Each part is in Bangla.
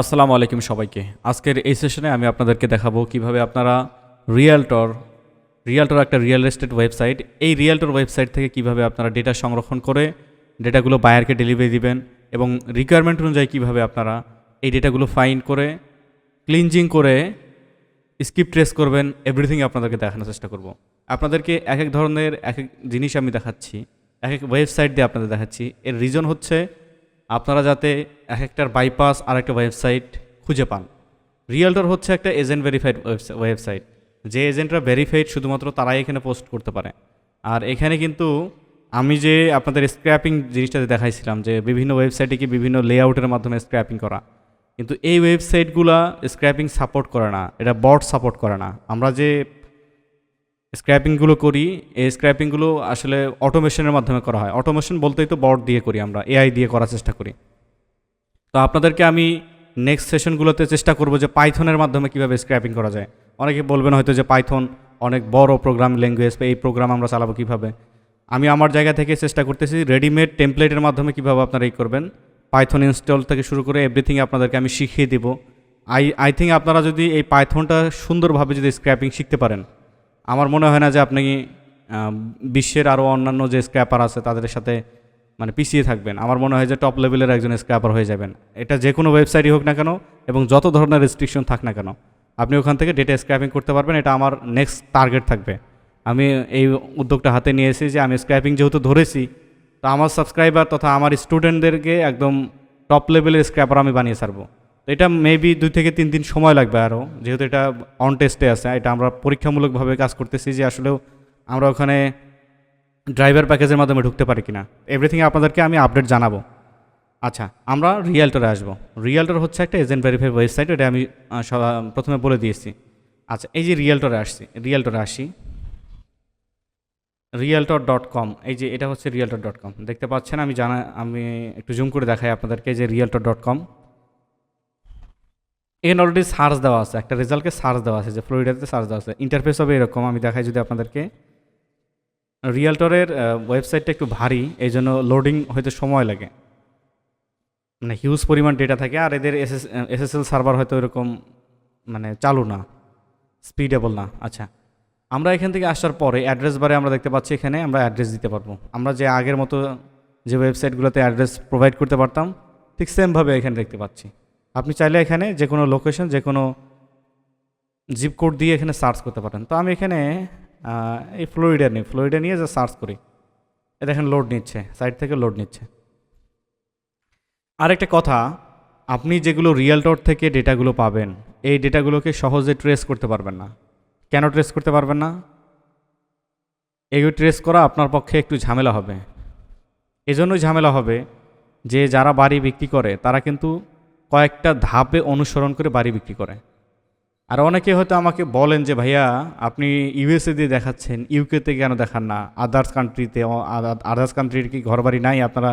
আসসালামু আলাইকুম সবাইকে। আজকের এই সেশনে আমি আপনাদেরকে দেখাবো কীভাবে আপনারা রিয়েলটর রিয়েলটর একটা রিয়েল এস্টেট ওয়েবসাইট এই রিয়েলটর ওয়েবসাইট থেকে কীভাবে আপনারা ডেটা সংরক্ষণ করে ডেটাগুলো বায়ারকে ডেলিভারি দিবেন এবং রিকোয়ারমেন্ট অনুযায়ী কীভাবে আপনারা এই ডেটাগুলো ফাইন করে ক্লিনজিং করে স্কিপ ট্রেস করবেন এভরিথিং আপনাদেরকে দেখানোর চেষ্টা করব। আপনাদেরকে এক এক ধরনের এক এক জিনিস আমি দেখাচ্ছি, এক এক ওয়েবসাইট দিয়ে আপনাদের দেখাচ্ছি। এর রিজন হচ্ছে আপনারা যাতে এক একটার বাইপাস আর একটা ওয়েবসাইট খুঁজে পান। রিয়েলটর হচ্ছে একটা এজেন্ট ভেরিফাইড ওয়েবসাইট যে এজেন্টরা ভেরিফাইড শুধুমাত্র তারাই এখানে পোস্ট করতে পারে। আর এখানে কিন্তু আমি যে আপনাদের স্ক্র্যাপিং জিনিসটাতে দেখাইছিলাম, যে বিভিন্ন ওয়েবসাইটে কি বিভিন্ন লেআউটের মাধ্যমে স্ক্র্যাপিং করা। কিন্তু এই ওয়েবসাইটগুলা স্ক্র্যাপিং সাপোর্ট করে না। এটা বট সাপোর্ট করে না। আমরা যে স্ক্র্যাপিংগুলো করি, এই স্ক্র্যাপিংগুলো আসলে অটোমেশনের মাধ্যমে করা হয়। অটোমেশন বলতেই তো বট দিয়ে করি আমরা এআই দিয়ে করার চেষ্টা করি। তো আপনাদেরকে আমি নেক্সট সেশনগুলোতে চেষ্টা করব যে পাইথনের মাধ্যমে কীভাবে স্ক্র্যাপিং করা যায়। অনেকে বলবেন হয়তো যে পাইথন অনেক বড় প্রোগ্রাম ল্যাঙ্গুয়েজ এই প্রোগ্রাম আমরা চালাবো কীভাবে? আমি আমার জায়গা থেকে চেষ্টা করতেছি রেডিমেড টেমপ্লেটের মাধ্যমে কীভাবে আপনারা এই করবেন। পাইথন ইনস্টল থেকে শুরু করে এভরিথিং আপনাদেরকে আমি শিখিয়ে দিব। আই আই থিঙ্ক আপনারা যদি এই পাইথনটা সুন্দরভাবে যদি স্ক্র্যাপিং শিখতে পারেন আমার মনে হয় না যে আপনি বিশ্বের আরও অন্যান্য যে স্ক্র্যাপার আছে তাদের সাথে মানে পিছিয়ে থাকবেন। আমার মনে হয় যে টপ লেভেলের একজন স্ক্র্যাপার হয়ে যাবেন। এটা যে কোনো ওয়েবসাইটই হোক না কেন এবং যত ধরনের রেস্ট্রিকশন থাক না কেন, আপনি ওখান থেকে ডেটা স্ক্র্যাপিং করতে পারবেন। এটা আমার নেক্সট টার্গেট থাকবে। আমি এই উদ্যোগটা হাতে নিয়েছি যে আমি স্ক্র্যাপিং যেহেতু ধরেছি, তো আমার সাবস্ক্রাইবার তথা আমার স্টুডেন্টদেরকে একদম টপ লেভেলের স্ক্র্যাপার আমি বানিয়ে ছাড়বো। এটা মেবি দুই থেকে তিন দিন সময় লাগবে আরও যেহেতু এটা অন টেস্টে আছে, এটা আমরা পরীক্ষামূলকভাবে কাজ করতেছি যে আসলেও আমরা ওখানে ড্রাইভার প্যাকেজের মাধ্যমে ঢুকতে পারি কিনা। এভরিথিং আপনাদেরকে আমি আপডেট জানাব। আচ্ছা আমরা রিয়েলটরে আসব। রিয়েলটর হচ্ছে একটা এজেন্ট ভেরিফাই ওয়েবসাইট এটা আমি প্রথমে বলে দিয়েছি। আচ্ছা এই যে রিয়েলটরে আসছি রিয়েলটরে আসি। রিয়েলটর ডট কম এই যে এটা হচ্ছে রিয়েলটর ডট কম দেখতে পাচ্ছেন, আমি জানা, আমি একটু জুম করে দেখাই আপনাদেরকে যে রিয়েলটর ডট কম এখানে অলরেডি সার্চ দেওয়া আছে, একটা রেজাল্টকে সার্চ দেওয়া আছে, যে ফ্লোরিডাতে সার্চ দেওয়া আছে। ইন্টারফেস হবে এরকম, আমি দেখাই যদি আপনাদেরকে। রিয়েলটরের ওয়েবসাইটটা একটু ভারী এই জন্য লোডিং হয়তো সময় লাগে। মানে হিউজ পরিমাণ ডেটা থাকে, আর এদের এস এসএসএল সার্ভার হয়তো এরকম মানে চালু না স্পিডেবল না। আচ্ছা আমরা এখান থেকে আসার পরে অ্যাড্রেস বারে আমরা দেখতে পাচ্ছি এখানে, আমরা অ্যাড্রেস দিতে পারব। আমরা যে আগের মতো যে ওয়েবসাইটগুলোতে অ্যাড্রেস প্রোভাইড করতে পারতাম, ঠিক সেমভাবে এখানে দেখতে পাচ্ছি। আপনি চাইলে এখানে যে কোনো লোকেশন যে কোনো জিপ কোড দিয়ে এখানে সার্চ করতে পারেন। তো আমি এখানে এই ফ্লোরিডা নিই। ফ্লোরিডা নিয়ে যে সার্চ করি। এ দেখেন লোড নিচ্ছে সাইট থেকে লোড নিচ্ছে। আরেকটা কথা, আপনি যেগুলো রিয়েলটর থেকে ডেটাগুলো পাবেন, এই ডেটাগুলোকে সহজে ট্রেস করতে পারবেন না। কেন ট্রেস করতে পারবেন না? এগুলো ট্রেস করা আপনার পক্ষে একটু ঝামেলা হবে। এজন্যই ঝামেলা হবে যে যারা বাড়ি বিক্রি করে, তারা কিন্তু কয়েকটা ধাপে অনুসরণ করে বাড়ি বিক্রি করে। আর অনেকে হয়তো আমাকে বলেন যে, ভাইয়া, আপনি ইউএসএ দিয়ে দেখাচ্ছেন ইউকেতে কেন দেখান না? আদার্স কান্ট্রিতে আদার্স কান্ট্রির কি ঘর বাড়ি নাই? আপনারা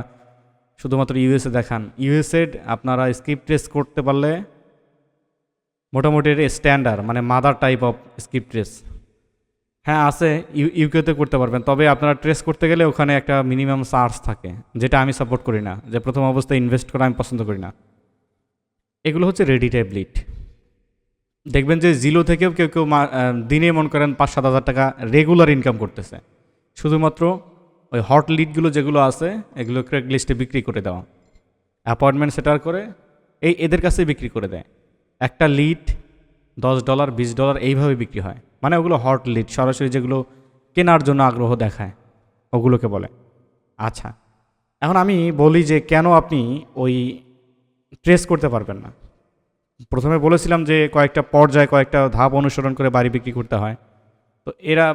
শুধুমাত্র ইউএসএ দেখান। ইউএসএ আপনারা স্কিপ ট্রেস করতে পারলে মোটামুটি স্ট্যান্ডার্ড মানে mother type of skip trace হ্যাঁ আছে, ইউ ইউকেতে করতে পারবেন। তবে আপনারা ট্রেস করতে গেলে ওখানে একটা মিনিমাম চার্জ থাকে, যেটা আমি সাপোর্ট করি না। যে প্রথম অবস্থায় ইনভেস্ট করা আমি পছন্দ করি না। এগুলো হচ্ছে রেডি ট্যাবলেট দেখবেন যে জিলো থেকেও কেউ কেউ দিনে মনে করেন পাঁচ সাত হাজার টাকা রেগুলার ইনকাম করতেছে। শুধুমাত্র ওই হট লিডগুলো যেগুলো আছে, এগুলো ক্রেক লিস্টে বিক্রি করে দেওয়া। অ্যাপয়েন্টমেন্ট সেটার করে, এই এদের কাছে বিক্রি করে দেয়। একটা লিড দশ ডলার বিশ ডলার এইভাবে বিক্রি হয়। মানে ওগুলো হট লিড সরাসরি যেগুলো কেনার জন্য আগ্রহ দেখায়, ওগুলোকে বলে। আচ্ছা এখন আমি বলি যে কেন আপনি ওই ট্রেস করতে পারবেন না। প্রথমে বলেছিলাম যে কয়েকটা পর্যায়ে কয়েকটা ধাপ অনুসরণ করে বাড়ি বিক্রি করতে হয়। তো এরা,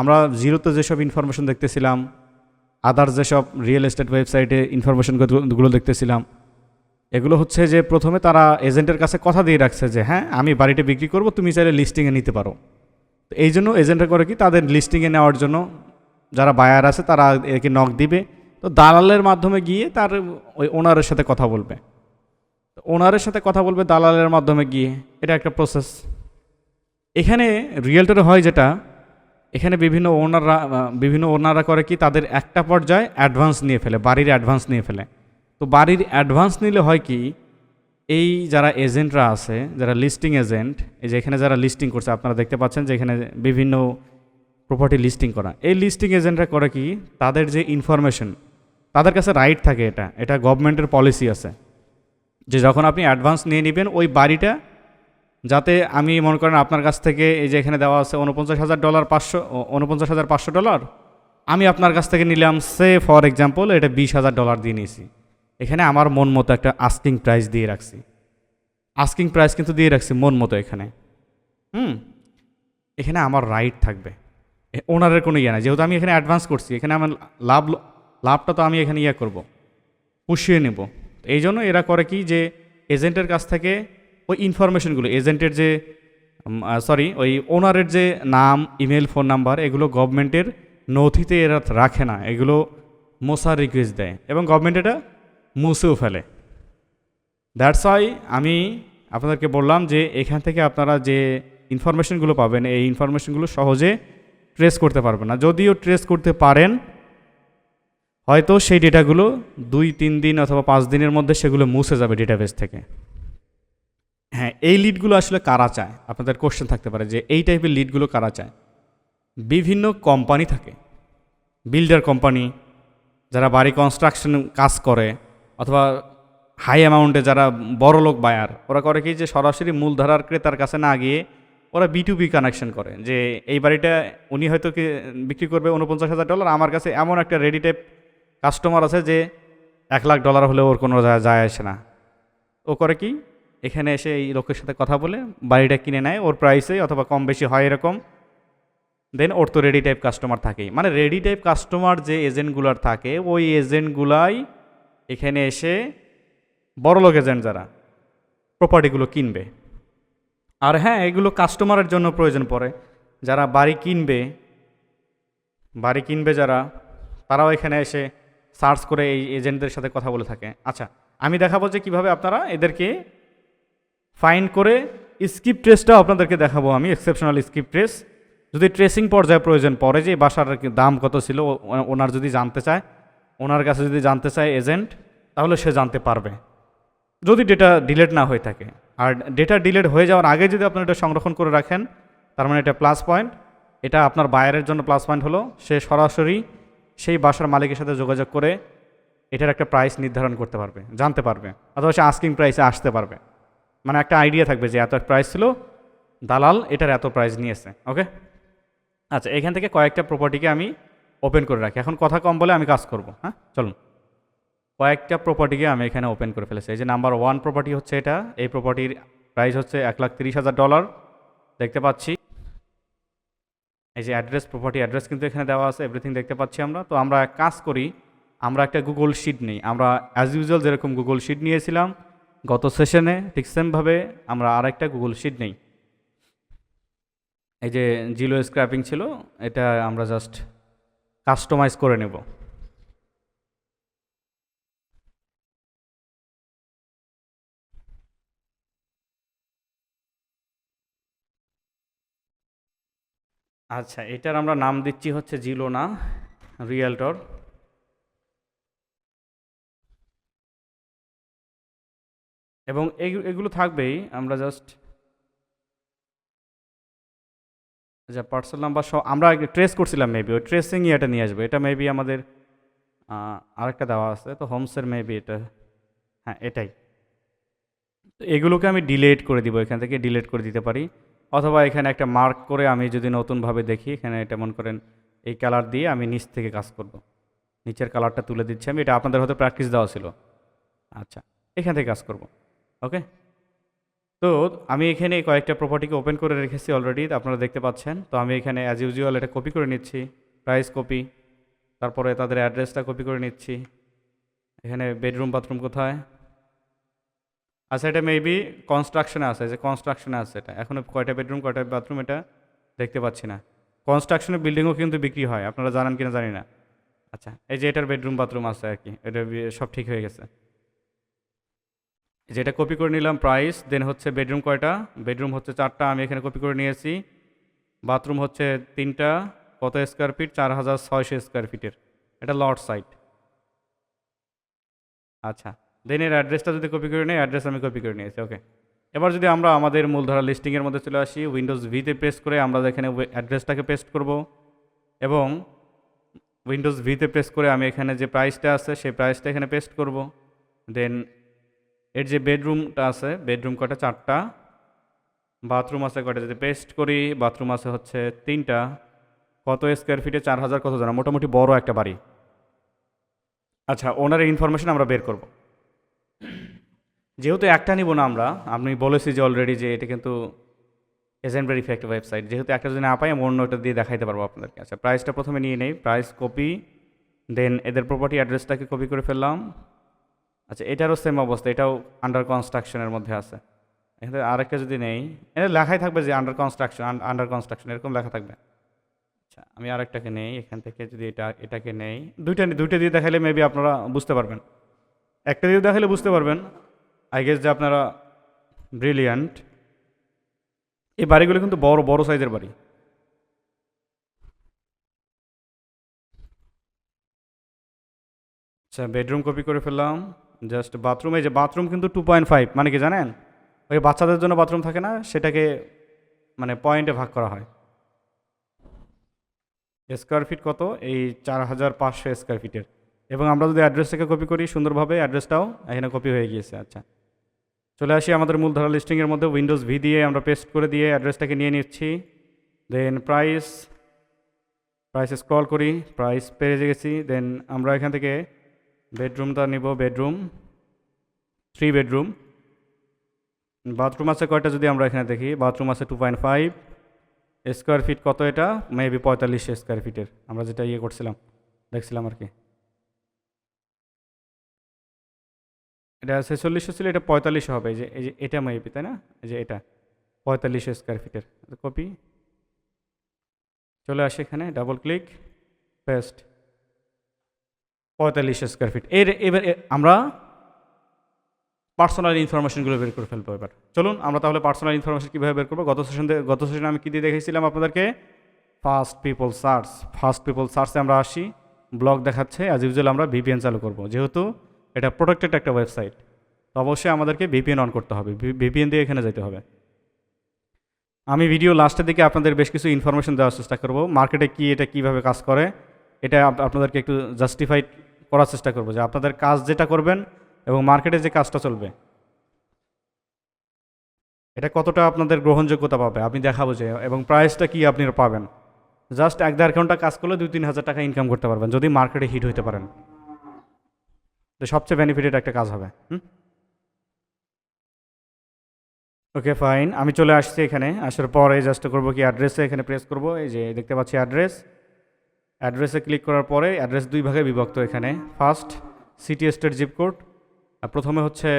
আমরা জিরোতে যেসব ইনফরমেশন দেখতেছিলাম আদার্স যেসব রিয়েল এস্টেট ওয়েবসাইটে ইনফরমেশনগুলো দেখতেছিলাম, এগুলো হচ্ছে যে প্রথমে তারা এজেন্টের কাছে কথা দিয়ে রাখছে যে হ্যাঁ আমি বাড়িটা বিক্রি করব, তুমি চাইলে লিস্টিংয়ে নিতে পারো। তো এই জন্য এজেন্টরা করে কি, তাদের লিস্টিংয়ে নেওয়ার জন্য যারা বায়ার আছে, তারা একে নক দিবে। তো দালালের মাধ্যমে গিয়ে তার ওই ওনারের সাথে কথা বলবে। ওনারের সাথে কথা বলবে দালালের মাধ্যমে গিয়ে। এটা একটা প্রসেস এখানে রিয়েলটার হয় যেটা, এখানে বিভিন্ন ওনাররা বিভিন্ন ওনাররা করে কি, তাদের একটা পর্যায়ে অ্যাডভান্স নিয়ে ফেলে, বাড়ির অ্যাডভান্স নিয়ে ফেলে। তো বাড়ির অ্যাডভান্স নিলে হয় কি, এই যারা এজেন্টরা আছে, যারা লিস্টিং এজেন্ট এই যে এখানে যারা লিস্টিং করছে, আপনারা দেখতে পাচ্ছেন যে এখানে বিভিন্ন প্রপার্টি লিস্টিং করা। এই লিস্টিং এজেন্টরা করে কি, তাদের যে ইনফরমেশন তাদের কাছে রাইট থাকে এটা। এটা গভর্নমেন্টের পলিসি আছে। যে যখন আপনি অ্যাডভান্স নিয়ে নেবেন, ওই বাড়িটা যাতে আমি মনে করেন আপনার কাছ থেকে এই যে এখানে দেওয়া আছে উনপঞ্চাশ হাজার ডলার পাঁচশো উনপঞ্চাশ হাজার পাঁচশো ডলার আমি আপনার কাছ থেকে নিলাম, সে ফর এক্সাম্পল এটা বিশ হাজার ডলার দিয়ে নিয়েছি। এখানে আমার মন মতো একটা আস্কিং প্রাইস দিয়ে রাখছি। আস্কিং প্রাইস কিন্তু দিয়ে রাখছি মন মতো এখানে। হুম? এখানে আমার রাইট থাকবে। ওনারের কোনো ইয়ে না যেহেতু আমি এখানে অ্যাডভান্স করছি, এখানে আমার লাভ, লাভটা তো আমি এখানে ইয়ে করব, পুষিয়ে নেব। এই জন্য এরা করে কি যে এজেন্টের কাছ থেকে ওই ইনফরমেশনগুলো এজেন্টের যে সরি ওই ওনারের যে নাম ইমেল ফোন নাম্বার এগুলো গভর্নমেন্টের নথিতে এরা রাখে না, এগুলো মোসার রিকোয়েস্ট দেয় এবং গভর্নমেন্ট এটা মুছেও ফেলে। দ্যাটস ওয়াই আমি আপনাদেরকে বললাম যে এখান থেকে আপনারা যে ইনফরমেশনগুলো পাবেন, এই ইনফরমেশনগুলো সহজে ট্রেস করতে পারবেন না। যদিও ট্রেস করতে পারেন হয়তো সেই ডেটাগুলো দুই, তিন দিন অথবা পাঁচ দিনের মধ্যে সেগুলো মুছে যাবে ডেটাবেস থেকে। হ্যাঁ এই লিডগুলো আসলে কারা চায়? আপনাদের কোশ্চেন থাকতে পারে যে এই টাইপের লিডগুলো কারা চায়? বিভিন্ন কোম্পানি থাকে। বিল্ডার কোম্পানি যারা বাড়ি কনস্ট্রাকশন কাজ করে, অথবা হাই অ্যামাউন্টে যারা বড় লোক বায়ার ওরা করে কি যে সরাসরি মূলধারার ক্রেতার কাছে না গিয়ে ওরা বি টু বি কানেকশন করে যে এই বাড়িটা উনি হয়তো কি বিক্রি করবে উনপঞ্চাশ হাজার ডলার আমার কাছে এমন একটা রেডি টাইপ কাস্টমার আছে যে এক লাখ ডলার হলে ওর কোনো যায় যায় আসে না। ও করে কি? এখানে এসে এই লোকের সাথে কথা বলে, বাড়িটা কিনে নেয়, ওর প্রাইসে অথবা কম বেশি হয় এরকম। দেন ওর তো রেডি টাইপ কাস্টমার থাকেই। মানে রেডি টাইপ কাস্টমার যে এজেন্টগুলার থাকে, ওই এজেন্টগুলাই এখানে এসে বড় লোক এজেন্ট যারা প্রপার্টিগুলো কিনবে। আর হ্যাঁ এগুলো কাস্টমারের জন্য প্রয়োজন পড়ে। যারা বাড়ি কিনবে বাড়ি কিনবে যারা, তারাও এখানে এসে সার্চ করে এই এজেন্টদের সাথে কথা বলে থাকে। আচ্ছা আমি দেখাবো যে কীভাবে আপনারা এদেরকে ফাইন করে স্কিপ ট্রেসটাও আপনাদেরকে দেখাবো আমি এক্সেপশনাল স্কিপ ট্রেস যদি ট্রেসিং পর্যায়ে প্রয়োজন পড়ে যে বাসার দাম কত ছিল ওনার যদি জানতে চায়, ওনার কাছে যদি জানতে চায় এজেন্ট তাহলে সে জানতে পারবে। যদি ডেটা ডিলেট না হয়ে থাকে। আর ডেটা ডিলেট হয়ে যাওয়ার আগে যদি আপনি এটা সংরক্ষণ করে রাখেন, তার মানে এটা প্লাস পয়েন্ট এটা আপনার বায়ারের জন্য প্লাস পয়েন্ট হলো, সে সরাসরি সেই বাসার মালিকের সাথে যোগাযোগ করে এটার একটা প্রাইস নির্ধারণ করতে পারবে, জানতে পারবে, অথবা সে আস্কিং প্রাইসে আসতে পারবে। মানে একটা আইডিয়া থাকবে যে এত প্রাইস ছিল, দালাল এটার এত প্রাইস নিয়েছে ওকে আচ্ছা এখান থেকে কয়েকটা প্রপার্টিকে আমি ওপেন করে রাখি। এখন কথা কম বলে আমি কাজ করব হ্যাঁ? চলুন। কয়েকটা প্রপার্টিকে আমি এখানে ওপেন করে ফেলেছি। এই যে নাম্বার ওয়ান প্রপার্টি হচ্ছে এটা, এই প্রপার্টির প্রাইস হচ্ছে এক লাখ তিরিশ হাজার ডলার দেখতে পাচ্ছি। এই যে অ্যাড্রেস প্রপার্টি অ্যাড্রেস কিন্তু এখানে দেওয়া আছে এভরিথিং দেখতে পাচ্ছি আমরা। তো আমরা এক কাজ করি, আমরা একটা গুগল শিট নিই। আমরা অ্যাজ ইউজুয়াল যেরকম গুগল শিট নিয়েছিলাম, গত সেশনে ঠিক সেমভাবে আমরা আর একটা গুগল শিট নিই। এই যে জিলো স্ক্র্যাপিং ছিল, এটা আমরা জাস্ট কাস্টমাইজ করে নেব। আচ্ছা এটার আমরা নাম দিচ্ছি হচ্ছে জিলো না রিয়েলটর। এবং এগু- এগুলো থাকবেই, আমরা জাস্ট আচ্ছা পার্সেল নাম্বার সহ, আমরা ট্রেস করছিলাম মেবি ওই ট্রেসিং এটা নিয়ে আসবে। এটা মেবি আমাদের আরেকটা দেওয়া আছে, তো হোমসের মেবি এটা হ্যাঁ এটাই। তো এগুলোকে আমি ডিলেট করে দিব, এখান থেকে ডিলেট করে দিতে পারি। অথবা এখানে একটা মার্ক করে আমি যদি নতুনভাবে দেখি, এখানে এটা মনে করেন এই কালার দিয়ে আমি নিচ থেকে কাজ করব। নিচের কালারটা তুলে দিচ্ছি আমি, এটা আপনাদের হয়তো প্র্যাকটিস দেওয়া ছিল। আচ্ছা এখান থেকে কাজ করব ওকে তো আমি এখানে কয়েকটা প্রপার্টিকে ওপেন করে রেখেছি অলরেডি আপনারা দেখতে পাচ্ছেন। তো আমি এখানে অ্যাজ ইউজুয়াল এটা কপি করে নিচ্ছি প্রাইস কপি তারপরে তাদের অ্যাড্রেসটা কপি করে নিচ্ছি। এখানে বেডরুম বাথরুম কোথায়? আচ্ছা এটা মেবি কনস্ট্রাকশনে আছে, যে কনস্ট্রাকশনে আছে এটা। এখনও কয়টা বেডরুম কয়টা বাথরুম এটা দেখতে পাচ্ছি না। কনস্ট্রাকশনের বিল্ডিংও কিন্তু বিক্রি হয়, আপনারা জানেন কিনা জানি না। আচ্ছা এই যে এটার বেডরুম বাথরুম আছে আর কি, এটা সব ঠিক হয়ে গেছে। যেটা কপি করে নিলাম প্রাইস দেন হচ্ছে বেডরুম কয়টা? বেডরুম হচ্ছে চারটা, আমি এখানে কপি করে নিয়েছি। বাথরুম হচ্ছে তিনটা, কত স্কোয়ার ফিট চার হাজার ছয়শো স্কোয়ার ফিটের এটা লর্ড সাইট আচ্ছা দেন এর অ্যাড্রেসটা যদি কপি করে নেই অ্যাড্রেস আমি কপি করে নিয়েছি ওকে এবার যদি আমরা আমাদের মূলধারা লিস্টিংয়ের মধ্যে চলে আসি উইন্ডোজ ভিতে প্রেস করে আমরা এখানে অ্যাড্রেসটাকে পেস্ট করব, এবং উইন্ডোজ ভিতে প্রেস করে আমি এখানে যে প্রাইসটা আছে, সেই প্রাইসটা এখানে পেস্ট করব। দেন এর যে বেডরুমটা আছে বেডরুম কটা চারটা। বাথরুম আছে কটা যদি পেস্ট করি বাথরুম আছে হচ্ছে তিনটা। কত স্কোয়ার ফিটে চার হাজার, কত জানা মোটামুটি বড় একটা বাড়ি। আচ্ছা ওনার ইনফরমেশন আমরা বের করব। যেহেতু একটা নিব না আমরা, আপনি বলেছি যে অলরেডি যে এটা কিন্তু এজেন্ট ভেরিফাই একটা ওয়েবসাইট যেহেতু একটা যদি না পাই, আমি অন্য একটা দিয়ে দেখাইতে পারব আপনাদেরকে আচ্ছা প্রাইসটা প্রথমে নিয়ে নেই প্রাইস কপি দেন এদের প্রপার্টি অ্যাড্রেসটাকে কপি করে ফেললাম। আচ্ছা এটারও সেম অবস্থা, এটাও আন্ডার কনস্ট্রাকশনের মধ্যে আছে। এখানে আরেকটা যদি নেই, এটা লেখাই থাকবে যে আন্ডার কনস্ট্রাকশন আন্ডার কনস্ট্রাকশন এরকম লেখা থাকবে। আচ্ছা আমি আরেকটাকে নেই, এখান থেকে যদি এটা, এটাকে নেই, দুইটা দুইটা দিয়ে দেখালে মেবি আপনারা বুঝতে পারবেন। একটা দিয়ে দেখালে বুঝতে পারবেন আই গেস যে আপনারা ব্রিলিয়ান্ট এই বাড়িগুলো কিন্তু বড় বড় সাইজের বাড়ি। আচ্ছা বেডরুম কপি করে ফেললাম। জাস্ট বাথরুমে যে বাথরুম কিন্তু টু পয়েন্ট ফাইভ মানে কি জানেন? ওই বাচ্চাদের জন্য বাথরুম থাকে না, সেটাকে মানে পয়েন্টে ভাগ করা হয়। স্কোয়ার ফিট কত? এই চার হাজার পাঁচশো স্কোয়ার ফিটের এবং আমরা যদি অ্যাড্রেসটাকে কপি করি সুন্দরভাবে অ্যাড্রেসটাও এখানে কপি হয়ে গিয়েছে আচ্ছা। চলে আসি আমাদের মূলধারা লিস্টিংয়ের মধ্যে উইন্ডোজ ভি দিয়ে আমরা পেস্ট করে দিয়ে অ্যাড্রেসটাকে নিয়ে নিচ্ছি। দেন প্রাইস প্রাইস স্ক্রল করি প্রাইস পেয়ে গেছি। দেন আমরা এখান থেকে বেডরুমটা নিব বেডরুম থ্রি বেডরুম বাথরুম আছে কয়টা যদি আমরা এখানে দেখি? বাথরুম আছে two point five square feet কত এটা? মেবি পঁয়তাল্লিশ স্কোয়ার ফিটের আমরা যেটা ইয়ে করছিলাম, দেখছিলাম আর কি। এটা ছেচল্লিশশো ছিল এটা পঁয়তাল্লিশশো হবে, এই যে এই যে, এটা মেবি তাই না? এই যে, এটা পঁয়তাল্লিশশো স্কোয়ার ফিটের কপি চলে আসে এখানে ডাবল ক্লিক পেস্ট পঁয়তাল্লিশশো স্কোয়ার ফিট এর, এবার আমরা পার্সোনাল ইনফরমেশনগুলো বের করে ফেলব এবার। চলুন, আমরা তাহলে পার্সোনাল ইনফরমেশন কীভাবে বের করব? গত সেশন গত সেশনে আমি কী দিয়ে দেখেছিলাম আপনাদেরকে? First people search first people সার্চে আমরা আসি। ব্লগ দেখাচ্ছে অ্যাজ ইউজুয়াল আমরা ভিপিএন চালু করব। যেহেতু এটা প্রোটেক্টেড একটা ওয়েবসাইট তো অবশ্যই আমাদেরকে ভিপিএন অন করতে হবে। ভিপিএন দিয়ে এখানে যেতে হবে। আমি ভিডিও লাস্টের দিকে আপনাদের বেশ কিছু ইনফরমেশন দেওয়ার চেষ্টা করব। মার্কেটে কি, এটা কীভাবে কাজ করে, এটা আপনাদেরকে একটু জাস্টিফাইড করার চেষ্টা করব যে আপনাদের কাজ যেটা করবেন এবং মার্কেটে যে কাজটা চলবে, এটা কতটা আপনাদের গ্রহণযোগ্যতা পাবে, আমি দেখাবো যে, এবং প্রাইসটা কি আপনি পাবেন। জাস্ট এক দেড় ঘণ্টা কাজ করলে দুই তিন হাজার টাকা ইনকাম করতে পারবেন, যদি মার্কেটে হিট হইতে পারেন। তো সবচেয়ে বেনিফিটেড একটা কাজ হবে ওকে ফাইন আমি চলে আসছি এখানে, আসার পরে জাস্ট করব কি অ্যাড্রেসে এখানে প্রেস করব, এই যে দেখতে পাচ্ছি অ্যাড্রেস অ্যাড্রেসে ক্লিক করার পরে অ্যাড্রেস দুই ভাগে বিভক্ত এখানে। First city state zip code প্রথমে হচ্ছে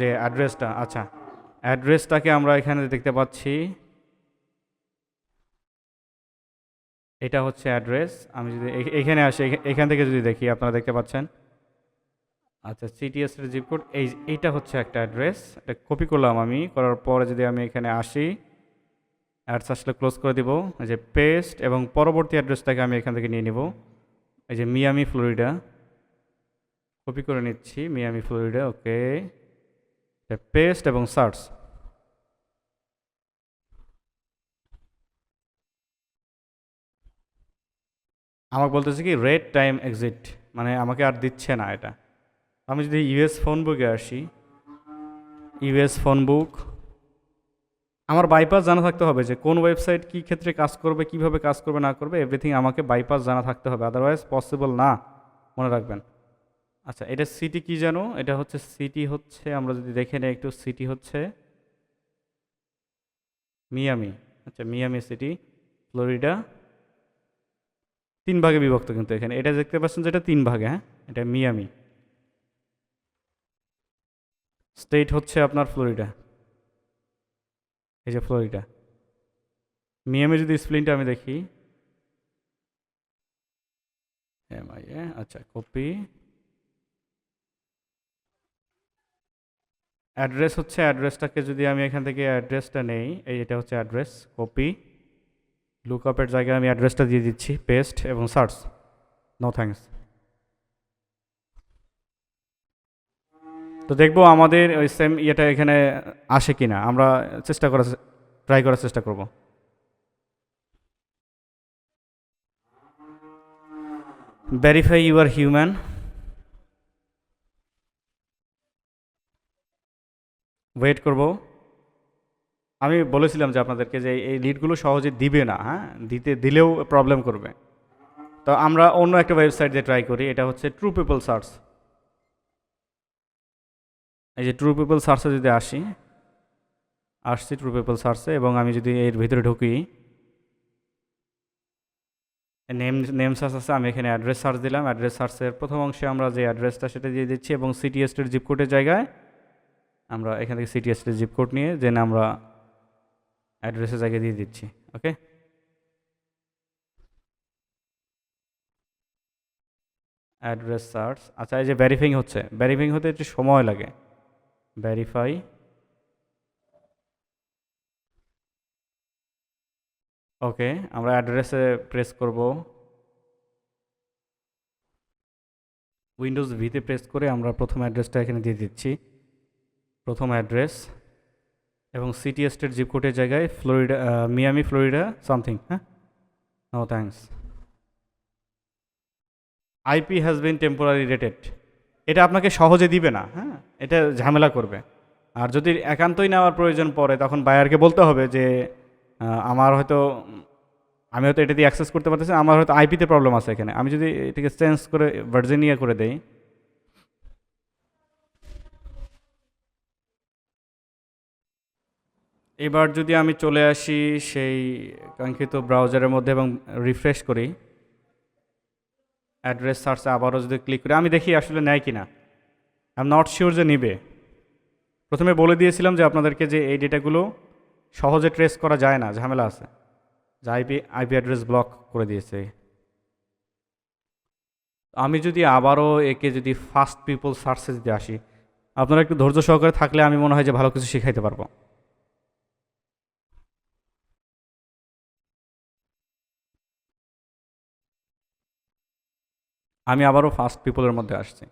যে অ্যাড্রেসটা আচ্ছা। অ্যাড্রেসটাকে আমরা এখানে দেখতে পাচ্ছি। এটা হচ্ছে অ্যাড্রেস আমি যদি এখানে আসি, এখান থেকে যদি দেখি, আপনারা দেখতে পাচ্ছেন। আচ্ছা সিটিএস এর জিপ কোড এই এইটা হচ্ছে একটা অ্যাড্রেস এটা কপি করলাম আমি, করার পরে যদি আমি এখানে আসি অ্যাডস আসলে ক্লোজ করে দিব, এই যে পেস্ট এবং পরবর্তী অ্যাড্রেসটাকে আমি এখান থেকে নিয়ে নিব, এই যে মিয়ামি ফ্লোরিডা কপি করে নিচ্ছি মিয়ামি ফ্লোরিডা ওকে পেস্ট এবং সার্চ আমাকে বলতেছে কি রেড টাইম এক্সিট মানে আমাকে আর দিচ্ছে না এটা। আমি যদি ইউএস ফোন বুকে আসি, ইউএস ফোন বুক, আমার বাইপাস জানা থাকতে হবে যে কোন ওয়েবসাইট কী ক্ষেত্রে কাজ করবে, কীভাবে কাজ করবে, না করবে এভরিথিং আমাকে বাইপাস জানা থাকতে হবে আদারওয়াইজ পসিবল না। মনে রাখবেন। আচ্ছা এটা সিটি কি জানো? এটা হচ্ছে সিটি হচ্ছে, আমরা যদি দেখে নিই একটু সিটি হচ্ছে মিয়ামি। আচ্ছা মিয়ামি সিটি ফ্লোরিডা। তিন ভাগে বিভক্ত কিন্তু এখানে। এটা দেখতে পাচ্ছেন যেটা তিন ভাগে হ্যাঁ? এটা মিয়ামি। স্টেট হচ্ছে আপনার ফ্লোরিডা এই যে ফ্লোরিডা মিয়ামে যদি স্প্লিনটা আমি দেখি। এম আই এ আচ্ছা কপি অ্যাড্রেস হচ্ছে অ্যাড্রেসটাকে যদি আমি এখান থেকে অ্যাড্রেসটা নেই, এই এটা হচ্ছে অ্যাড্রেস কপি লুকআপের জায়গায় আমি অ্যাড্রেসটা দিয়ে দিচ্ছি পেস্ট এবং সার্চ নো থ্যাঙ্কস তো দেখব আমাদের ওই সেম ইয়েটা এখানে আসে কি না আমরা চেষ্টা করার ট্রাই করার চেষ্টা করব। Verify you are human wait করব। আমি বলেছিলাম যে আপনাদেরকে যে এই লিডগুলো সহজে দিবে না হ্যাঁ? দিতে, দিলেও প্রবলেম করবে। তো আমরা অন্য একটা ওয়েবসাইট দিয়ে ট্রাই করি, এটা হচ্ছে ট্রু পিপল সার্চ এই যে ট্রু পিপল সার্চে যদি আসি, আসছি ট্রু পিপল সার্চে এবং আমি যদি এর ভিতরে ঢুকি নেম নেম সার্চ আছে, আমি এখানে অ্যাড্রেস সার্চ দিলাম। অ্যাড্রেস সার্চের প্রথম অংশে আমরা যে অ্যাড্রেসটা সেটা দিয়ে দিচ্ছি এবং সিটি এস্টের জিপ কোডের জায়গায় আমরা এখান থেকে সিটি এস্টের জিপ কোড নিয়ে জেনে আমরা অ্যাড্রেসের জায়গায় দিয়ে দিচ্ছি ওকে অ্যাড্রেস সার্চ আচ্ছা এই যে ভেরিফাইং হচ্ছে ভেরিফাইং হতে একটু সময় লাগে। ভেরিফাই ওকে আমরা অ্যাড্রেসে প্রেস করব। উইন্ডোজ ভিতে প্রেস করে আমরা প্রথম অ্যাড্রেসটা এখানে দিয়ে দিচ্ছি। প্রথম অ্যাড্রেস এবং সিটি স্টেট জিপ কোডের জায়গায় ফ্লোরিডা মিয়ামি ফ্লোরিডা সামথিং হ্যাঁ? No thanks IP has been temporary rated এটা আপনাকে সহজে দিবে না হ্যাঁ? এটা ঝামেলা করবে। আর যদি একান্তই নেওয়ার প্রয়োজন পড়ে, তখন বায়ারকে বলতে হবে যে আমার হয়তো, আমি হয়তো এটা দিয়ে অ্যাক্সেস করতে পারতেছি আমার হয়তো আইপিতে প্রবলেম আছে এখানে। আমি যদি এটাকে চেঞ্জ করে ভার্জিনিয়া করে দেই। এবার যদি আমি চলে আসি সেই কাঙ্ক্ষিত ব্রাউজারের মধ্যে এবং রিফ্রেশ করি অ্যাড্রেস সার্চে আবারও যদি ক্লিক করি, আমি দেখি আসলে নেয় কি না আই এম নট শিওর যে নিবে। প্রথমে বলে দিয়েছিলাম যে আপনাদেরকে যে এই ডেটাগুলো সহজে ট্রেস করা যায় না, ঝামেলা আছে। যে আইপি আইপি অ্যাড্রেস ব্লক করে দিয়েছে। আমি যদি আবারও একে যদি ফাস্ট পিপল সার্চে যদি আসি, আপনারা একটু ধৈর্য সহকারে থাকলে আমি মনে হয় যে ভালো কিছু শিখাইতে পারব। আমি আবারও ফার্স্ট পিপলের মধ্যে আসছি।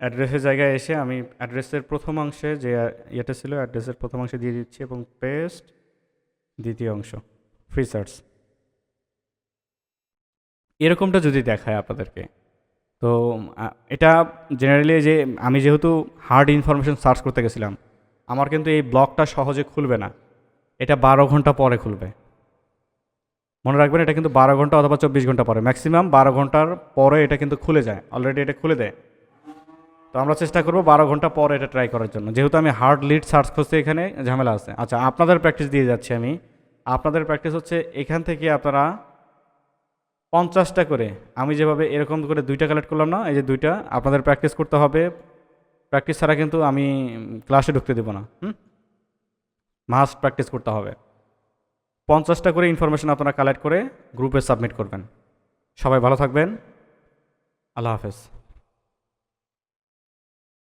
অ্যাড্রেসের জায়গায় এসে আমি অ্যাড্রেসের প্রথম অংশে যে ইয়েটা ছিল অ্যাড্রেসের প্রথম অংশে দিয়ে দিচ্ছি এবং পেস্ট দ্বিতীয় অংশ ফ্রি সার্চ এরকমটা যদি দেখায় আপনাদেরকে, তো এটা জেনারেলি যে আমি যেহেতু হার্ড ইনফরমেশন সার্চ করতে গেছিলাম, আমার কিন্তু এই ব্লকটা সহজে খুলবে না, এটা বারো ঘণ্টা পরে খুলবে। মনে রাখবেন, এটা কিন্তু বারো ঘণ্টা অথবা চব্বিশ ঘণ্টা পরে। ম্যাক্সিমাম বারো ঘণ্টার পরে এটা কিন্তু খুলে যায়। অলরেডি এটা খুলে দেয়। তো আমরা চেষ্টা করব বারো ঘণ্টা পরে এটা ট্রাই করার জন্য। যেহেতু আমি হার্ড লিড সার্চ করতে এখানে, ঝামেলা আছে। আচ্ছা আপনাদের প্র্যাকটিস দিয়ে যাচ্ছি আমি। আপনাদের প্র্যাকটিস হচ্ছে এখান থেকে আপনারা পঞ্চাশটা করে, আমি যেভাবে এরকম করে দুইটা কালেক্ট করলাম না, এই যে দুইটা, আপনাদের প্র্যাকটিস করতে হবে। প্র্যাকটিস ছাড়া কিন্তু আমি ক্লাসে ঢুকতে দেবো না। হুম? মাস্ট প্র্যাকটিস করতে হবে। পঞ্চাশটা করে ইনফরমেশন আপনারা কালেক্ট করে গ্রুপে সাবমিট করবেন। সবাই ভালো থাকবেন। আল্লাহ হাফেজ।